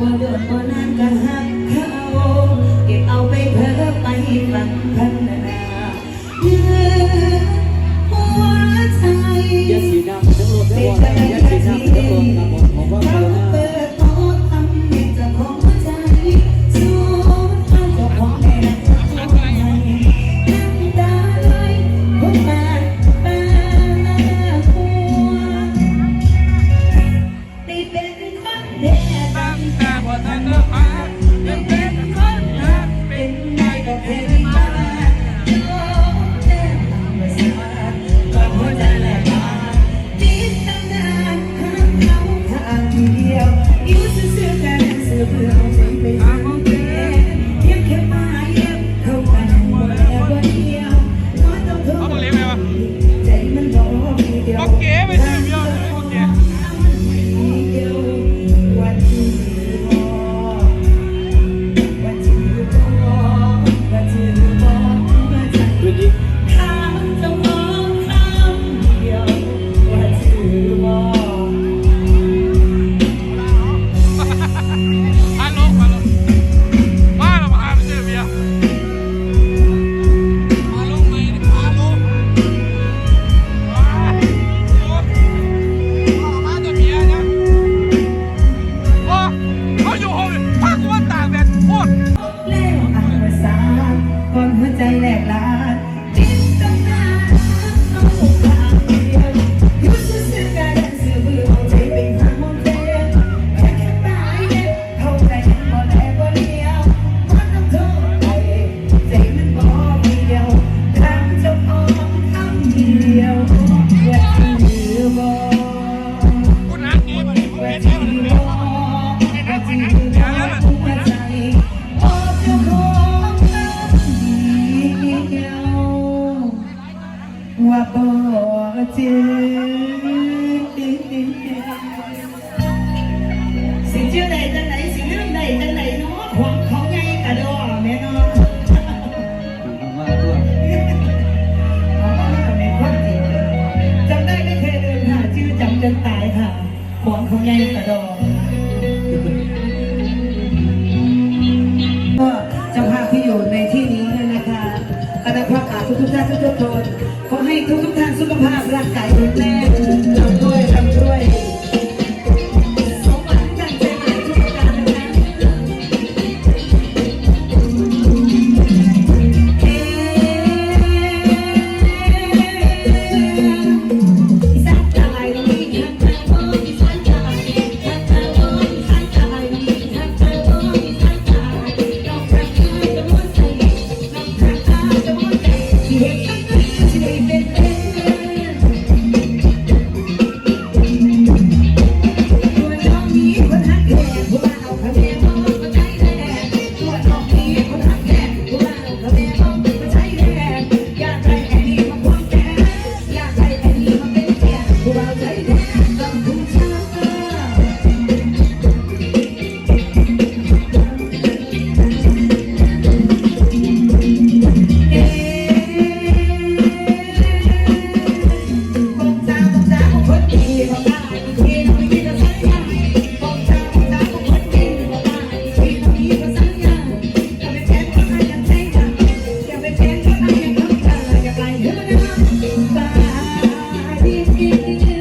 บ่เดือดบ่นานก็หัก เหรดอมก็จ้าภาพที่อยู่ในที่นี้เนี่ยนะคะอานาคตกาทุทุกท่านทุกทุกนขอให้ทุกทุกท่านสุขภาพร่างกายแข็งแรง you Thank you.